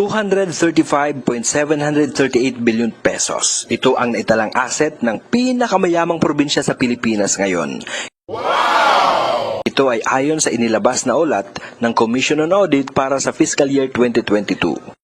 235.738 billion pesos. Ito ang naitalang asset ng pinakamayamang probinsya sa Pilipinas ngayon. Ito ay ayon sa inilabas na ulat ng Commission on Audit para sa fiscal year 2022.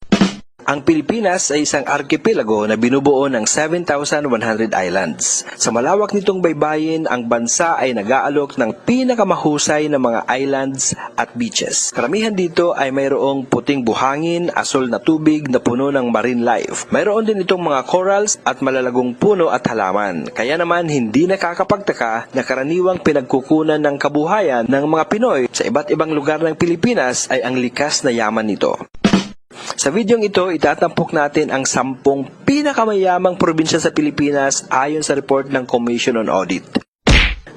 Ang Pilipinas ay isang arkipelago na binubuo ng 7,100 islands. Sa malawak nitong baybayin, ang bansa ay nag-aalok ng pinakamahusay na mga islands at beaches. Karamihan dito ay mayroong puting buhangin, asol na tubig na puno ng marine life. Mayroon din itong mga corals at malalagong puno at halaman. Kaya naman hindi nakakapagtaka na karaniwang pinagkukunan ng kabuhayan ng mga Pinoy sa iba't ibang lugar ng Pilipinas ay ang likas na yaman nito. Sa videong ito, itatampok natin ang sampung pinakamayamang probinsya sa Pilipinas ayon sa report ng Commission on Audit.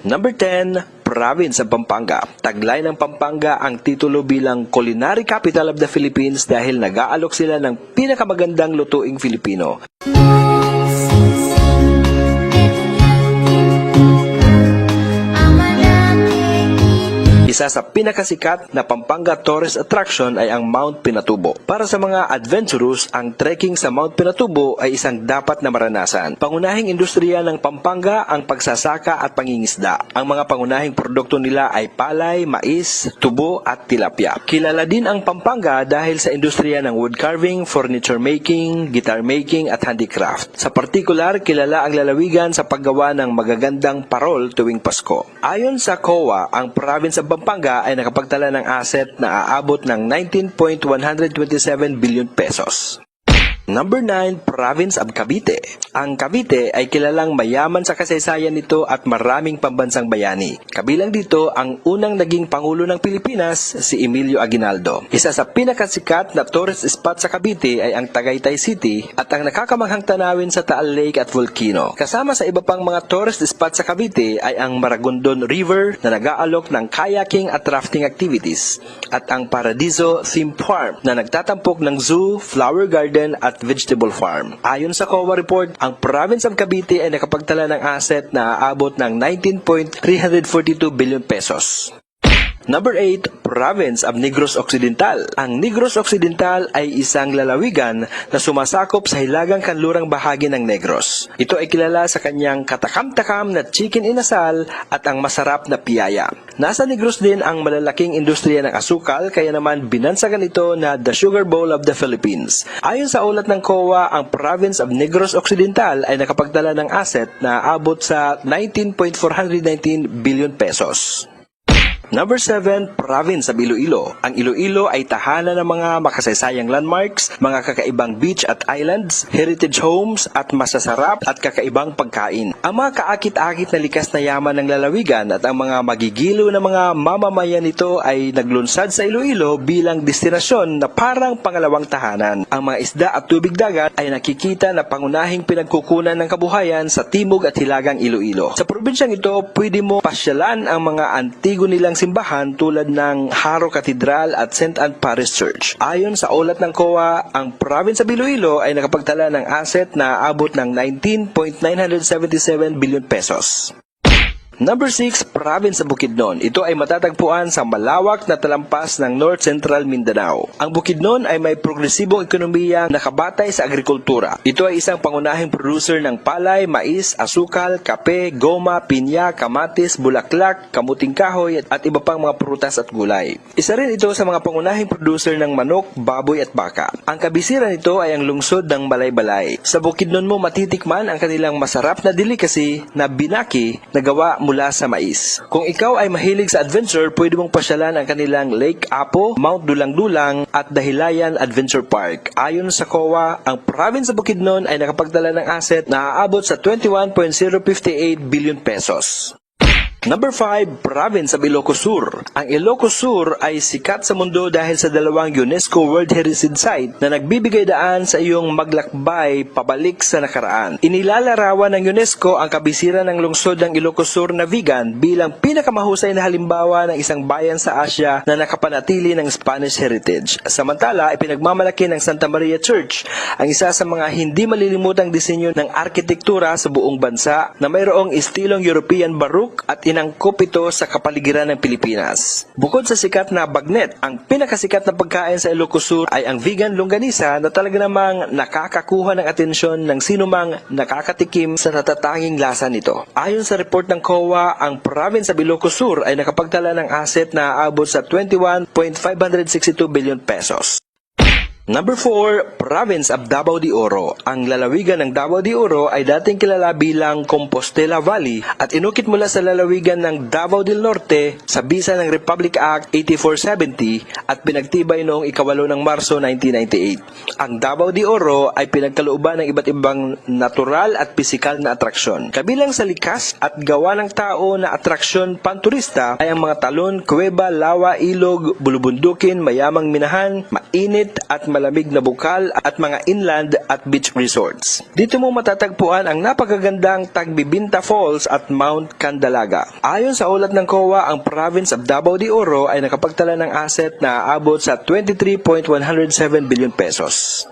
Number 10, Province ng Pampanga. Taglay ng Pampanga ang titulo bilang Culinary Capital of the Philippines dahil nag-aalok sila ng pinakamagandang lutuing Filipino. Isa sa pinakasikat na Pampanga tourist attraction ay ang Mount Pinatubo. Para sa mga adventurous, ang trekking sa Mount Pinatubo ay isang dapat na maranasan. Pangunahing industriya ng Pampanga ang pagsasaka at pangingisda. Ang mga pangunahing produkto nila ay palay, mais, tubo at tilapia. Kilala din ang Pampanga dahil sa industriya ng wood carving, furniture making, guitar making at handicraft. Sa partikular, kilala ang lalawigan sa paggawa ng magagandang parol tuwing Pasko. Ayon sa COA, ang province ng Pampanga ay nakapagtala ng asset na aabot ng 19.127 billion pesos. Number 9, Province of Cavite. Ang Cavite ay kilalang mayaman sa kasaysayan nito at maraming pambansang bayani. Kabilang dito ang unang naging Pangulo ng Pilipinas, si Emilio Aguinaldo. Isa sa pinakasikat na tourist spot sa Cavite ay ang Tagaytay City at ang nakakamanghang tanawin sa Taal Lake at Volcano. Kasama sa iba pang mga tourist spot sa Cavite ay ang Maragondon River na nag-aalok ng kayaking at rafting activities at ang Paradiso Theme Farm na nagtatampok ng zoo, flower garden at vegetable farm. Ayon sa COA report, ang province of Cavite ay nakapagtala ng asset na aabot ng 19.342 billion pesos. Number 8, Province of Negros Occidental. Ang Negros Occidental ay isang lalawigan na sumasakop sa hilagang kanlurang bahagi ng Negros. Ito ay kilala sa kanyang katakam-takam na chicken inasal at ang masarap na piyaya. Nasa Negros din ang malalaking industriya ng asukal kaya naman binansagan ito na the Sugar Bowl of the Philippines. Ayon sa ulat ng COA, ang Province of Negros Occidental ay nakapagdala ng asset na abot sa 19.419 billion pesos. Number 7, Province of Iloilo. Ang Iloilo ay tahanan ng mga makasaysayang landmarks, mga kakaibang beach at islands, heritage homes at masasarap at kakaibang pagkain. Ang mga kaakit-akit na likas na yaman ng lalawigan at ang mga magigilo na mga mamamayan nito ay naglunsad sa Iloilo bilang destinasyon na parang pangalawang tahanan. Ang mga isda at tubig dagat ay nakikita na pangunahing pinagkukunan ng kabuhayan sa timog at hilagang Iloilo. Sa probinsyang ito, pwede mo pasyalan ang mga antigo nilang simbahan tulad ng Haro Cathedral at St. Anne Parish Church. Ayon sa ulat ng COA, ang province of Iloilo ay nakapagtala ng asset na abot ng 19.977 billion pesos. Number 6, Province of Bukidnon. Ito ay matatagpuan sa malawak na talampas ng North Central Mindanao. Ang Bukidnon ay may progresibong ekonomiya na kabatay sa agrikultura. Ito ay isang pangunahing producer ng palay, mais, asukal, kape, goma, pinya, kamatis, bulaklak, kamuting kahoy at iba pang mga prutas at gulay. Isa rin ito sa mga pangunahing producer ng manok, baboy at baka. Ang kabisira nito ay ang lungsod ng Balay-Balay. Sa Bukidnon mo matitikman ang kanilang masarap na delicacy na binaki na gawa mula sa mais. Kung ikaw ay mahilig sa adventure, pwede mong pasyalan ang kanilang Lake Apo, Mount Dulang-Dulang at Dahilayan Adventure Park. Ayon sa COA, ang province sa Bukidnon ay nakapagdala ng asset na aabot sa 21.058 billion pesos. Number 5, Province of Ilocos Sur. Ang Ilocos Sur ay sikat sa mundo dahil sa dalawang UNESCO World Heritage Site na nagbibigay daan sa iyong maglakbay pabalik sa nakaraan. Inilalarawan ng UNESCO ang kabisiran ng lungsod ng Ilocos Sur na vegan bilang pinakamahusay na halimbawa ng isang bayan sa Asia na nakapanatili ng Spanish heritage. Samantala, ipinagmamalaki ng Santa Maria Church ang isa sa mga hindi malilimutang disenyo ng arkitektura sa buong bansa na mayroong estilong European Baroque at inangkop ito sa kapaligiran ng Pilipinas. Bukod sa sikat na bagnet, ang pinakasikat na pagkain sa Ilocos Sur ay ang vegan longganisa na talaga namang nakakakuha ng atensyon ng sinumang nakakatikim sa natatanging lasa nito. Ayon sa report ng COA, ang province sa Ilocos Sur ay nakapagtala ng asset na aabot sa 21.562 billion pesos. Number 4, Province of Davao de Oro. Ang lalawigan ng Davao de Oro ay dating kilala bilang Compostela Valley at inukit mula sa lalawigan ng Davao del Norte sa bisa ng Republic Act 8470 at pinagtibay noong ikawalo ng Marso 1998. Ang Davao de Oro ay pinagkalooban ng iba't ibang natural at pisikal na atraksyon. Kabilang sa likas at gawa ng tao na atraksyon panturista ay ang mga talon, kuweba, lawa, ilog, bulubundukin, mayamang minahan, mainit at malamig na bukal at mga inland at beach resorts. Dito mo matatagpuan ang napakagandang Tagbibinta Falls at Mount Candalaga. Ayon sa ulat ng COA, ang province of Davao de Oro ay nakapagtala ng asset na aabot sa 23.107 billion pesos.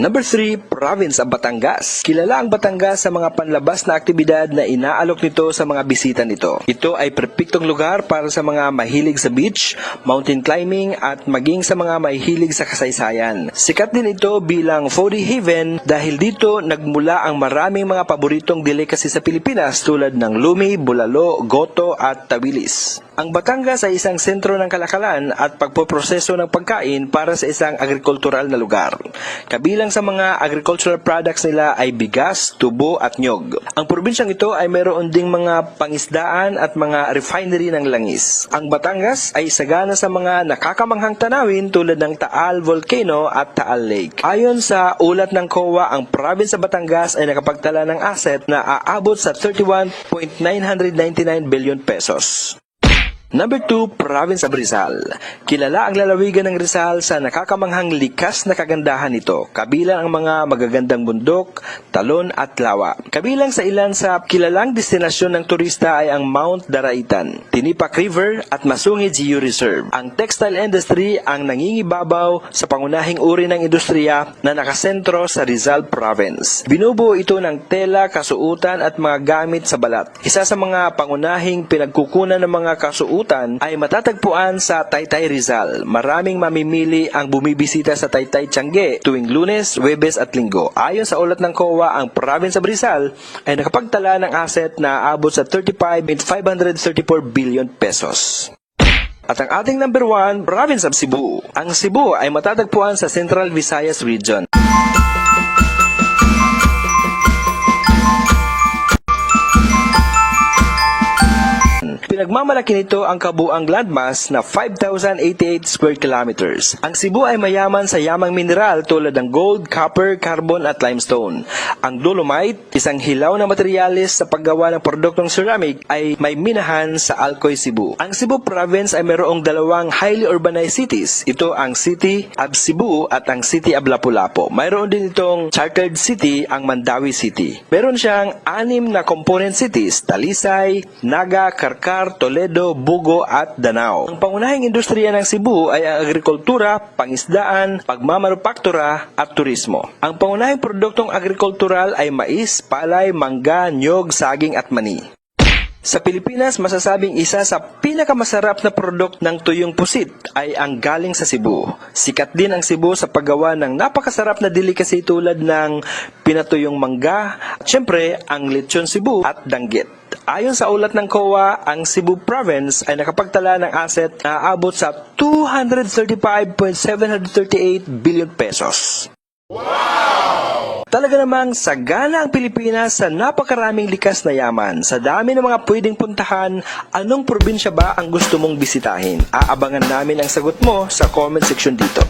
Number 3, Province of Batangas. Kilala ang Batangas sa mga panlabas na aktibidad na inaalok nito sa mga bisita nito. Ito ay perpektong lugar para sa mga mahilig sa beach, mountain climbing at maging sa mga mahilig sa kasaysayan. Sikat din ito bilang foodie haven dahil dito nagmula ang maraming mga paboritong delicacy sa Pilipinas tulad ng lumi, bulalo, goto at tawilis. Ang Batangas ay isang sentro ng kalakalan at pagpoproseso ng pagkain para sa isang agrikultural na lugar. Kabilang sa mga agricultural products nila ay bigas, tubo at nyog. Ang probinsyang ito ay mayroon ding mga pangisdaan at mga refinery ng langis. Ang Batangas ay sagana sa mga nakakamanghang tanawin tulad ng Taal Volcano at Taal Lake. Ayon sa ulat ng COA, ang province sa Batangas ay nakapagtala ng asset na aabot sa 31.999 billion pesos. Number 2, Province of Rizal. Kilala ang lalawigan ng Rizal sa nakakamanghang likas na kagandahan nito, kabilang ang mga magagandang bundok, talon at lawa. Kabilang sa ilan sa kilalang destinasyon ng turista ay ang Mount Daraitan, Tinipak River at Masungi Geo Reserve. Ang textile industry ang nangingibabaw sa pangunahing uri ng industriya na nakasentro sa Rizal Province. Binubuo ito ng tela, kasuutan at mga gamit sa balat. Isa sa mga pangunahing pinagkukunan ng mga kasuutan ay matatagpuan sa Taytay Rizal. Maraming mamimili ang bumibisita sa Taytay Tiangge tuwing lunes, webes at linggo. Ayon sa ulat ng COA, ang province of Rizal ay nakapagtala ng asset na abot sa 35.534 billion pesos. At ang ating number 1, province of Cebu. Ang Cebu ay matatagpuan sa Central Visayas Region. Pinagmamalaki nito ang kabuang landmass na 5,088 square kilometers. Ang Cebu ay mayaman sa yamang mineral tulad ng gold, copper, carbon at limestone. Ang dolomite, isang hilaw na materyales sa paggawa ng produktong ceramic, ay may minahan sa Alcoy, Cebu. Ang Cebu province ay mayroong dalawang highly urbanized cities. Ito ang City of Cebu at ang City of Lapu-Lapu. Mayroon din itong chartered city, ang Mandawi City. Meron siyang anim na component cities, Talisay, Naga, Karkar, Toledo, Bugo at Danao. Ang pangunahing industriya ng Cebu ay ang agrikultura, pangisdaan, pagmamanupaktura at turismo. Ang pangunahing produktong agrikultural ay mais, palay, mangga, nyog, saging at mani. Sa Pilipinas, masasabing isa sa pinakamasarap na product ng tuyong pusit ay ang galing sa Cebu. Sikat din ang Cebu sa paggawa ng napakasarap na delicacy tulad ng pinatuyong mangga, at syempre ang lechon Cebu at danggit. Ayon sa ulat ng COA, ang Cebu Province ay nakapagtala ng asset na aabot sa 235.738 billion pesos. Talaga namang sagana ang Pilipinas sa napakaraming likas na yaman. Sa dami ng mga pwedeng puntahan, anong probinsya ba ang gusto mong bisitahin? Aabangan namin ang sagot mo sa comment section dito.